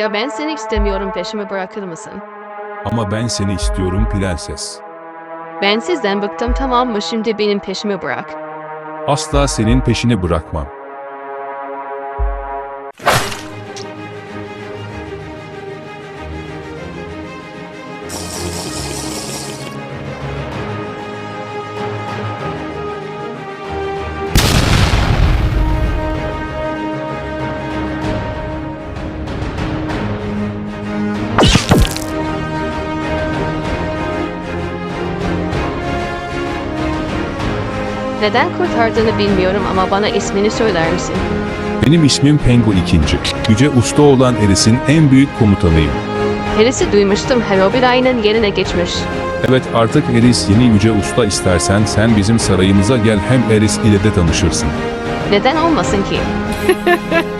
Ya ben seni istemiyorum peşimi bırakır mısın? Ama ben seni istiyorum prenses. Ben sizden bıktım tamam mı şimdi benim peşimi bırak. Asla senin peşini bırakmam. Neden kurtardığını bilmiyorum ama bana ismini söyler misin? Benim ismim Pengu II. Yüce Usta olan Eris'in en büyük komutanıyım. Herisi duymuştum Herobrine'in yerine geçmiş. Evet artık Eris yeni Yüce Usta istersen sen bizim sarayımıza gel hem Eris ile de tanışırsın. Neden olmasın ki?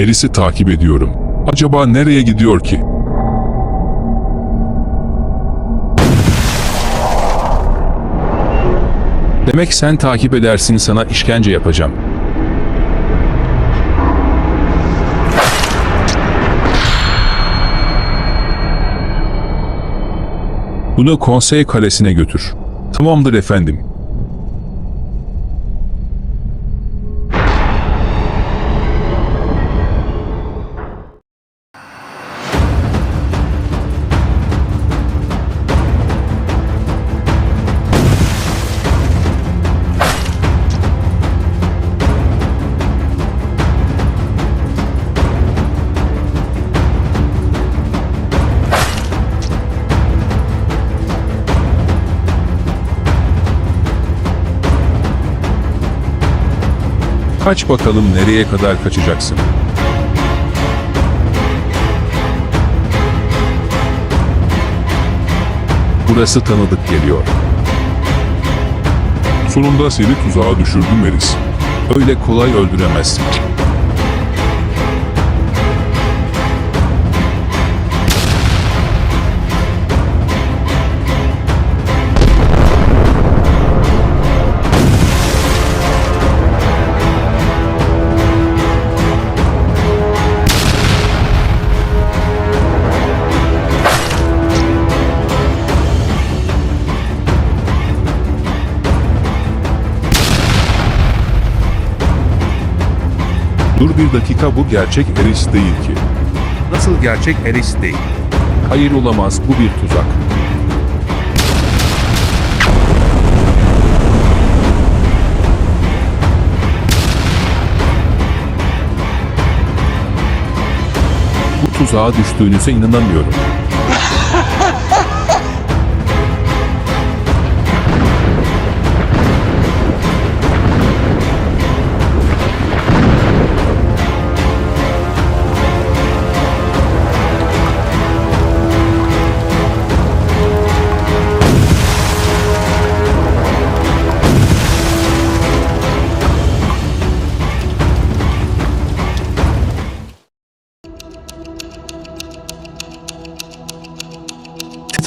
Eris'i takip ediyorum. Acaba nereye gidiyor ki? Demek sen takip edersin sana işkence yapacağım. Bunu konsey kalesine götür. Tamamdır efendim. Kaç bakalım nereye kadar kaçacaksın? Burası tanıdık geliyor. Sonunda seni tuzağa düşürdüm Eris. Öyle kolay öldüremezsin. Bir dakika bu gerçek Eris değil ki. Nasıl gerçek Eris değil? Hayır olamaz bu bir tuzak. Bu tuzağa düştüğünüze inanamıyorum.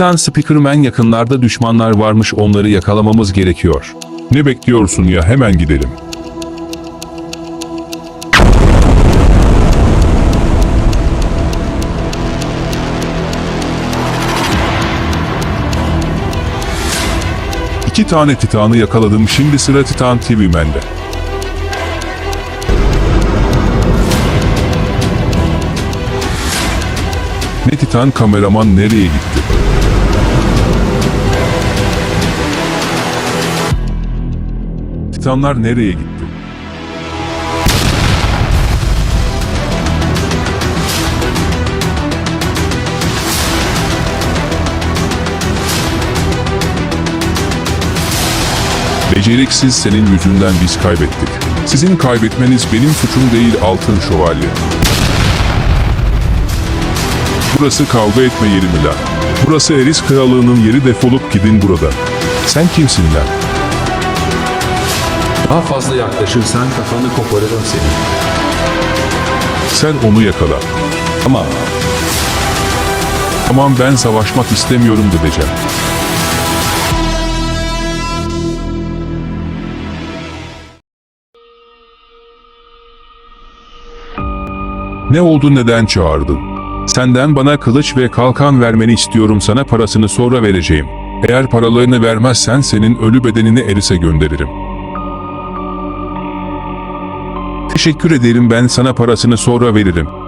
Titan Speakerman yakınlarda düşmanlar varmış onları yakalamamız gerekiyor. Ne bekliyorsun ya hemen gidelim. İki tane Titan'ı yakaladım şimdi sıra Titan TV Man'de. Ne Titan kameraman nereye gitti? Titanlar nereye gitti? Beceriksiz senin yüzünden biz kaybettik. Sizin kaybetmeniz benim suçum değil altın şövalye. Burası kavga etme yeri mi lan? Burası Eris Krallığı'nın yeri defolup gidin burada. Sen kimsin lan? Daha fazla yaklaşırsan kafanı koparırım senin. Sen onu yakala. Ama Tamam ben savaşmak istemiyorum dedeceğim. Ne oldu neden çağırdın? Senden bana kılıç ve kalkan vermeni istiyorum sana parasını sonra vereceğim. Eğer paralarını vermezsen senin ölü bedenini Eris'e gönderirim. Teşekkür ederim ben sana parasını sonra veririm.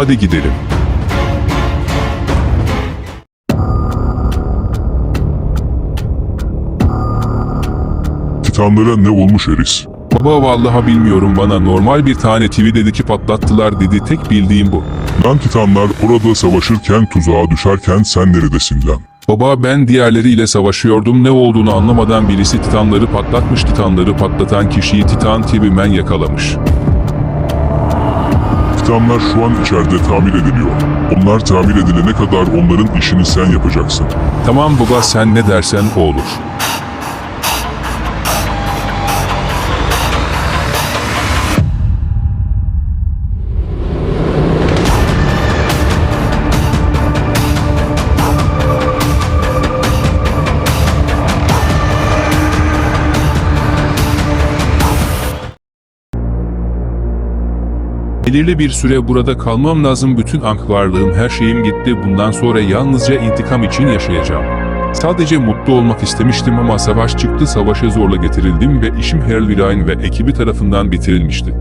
Hadi gidelim. Titanlara ne olmuş Eris? Baba vallahi bilmiyorum bana normal bir tane TV dedi ki patlattılar dedi tek bildiğim bu. Lan Titanlar orada savaşırken tuzağa düşerken sen neredesin lan? Baba ben diğerleriyle savaşıyordum ne olduğunu anlamadan birisi titanları patlatmış titanları patlatan kişiyi Titan TV Man yakalamış. Titanlar şu an içeride tamir ediliyor. Onlar tamir edilene kadar onların işini sen yapacaksın. Tamam baba sen ne dersen o olur. Belirli bir süre burada kalmam lazım. Bütün ank varlığım, her şeyim gitti. Bundan sonra yalnızca intikam için yaşayacağım. Sadece mutlu olmak istemiştim ama savaş çıktı. Savaşa zorla getirildim ve işim Herlvirain ve ekibi tarafından bitirilmişti.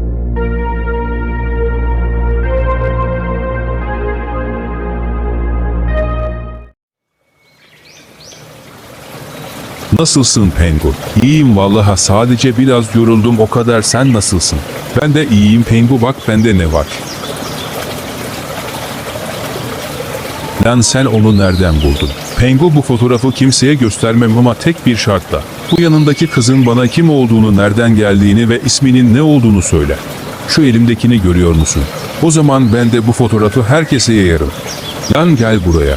Nasılsın Pengu? İyiyim vallaha sadece biraz yoruldum o kadar sen nasılsın? Ben de iyiyim Pengu bak bende ne var? Lan sen onu nereden buldun? Pengu bu fotoğrafı kimseye göstermem ama tek bir şartla. Bu yanındaki kızın bana kim olduğunu, nereden geldiğini ve isminin ne olduğunu söyle. Şu elimdekini görüyor musun? O zaman ben de bu fotoğrafı herkese yayarım. Lan gel buraya.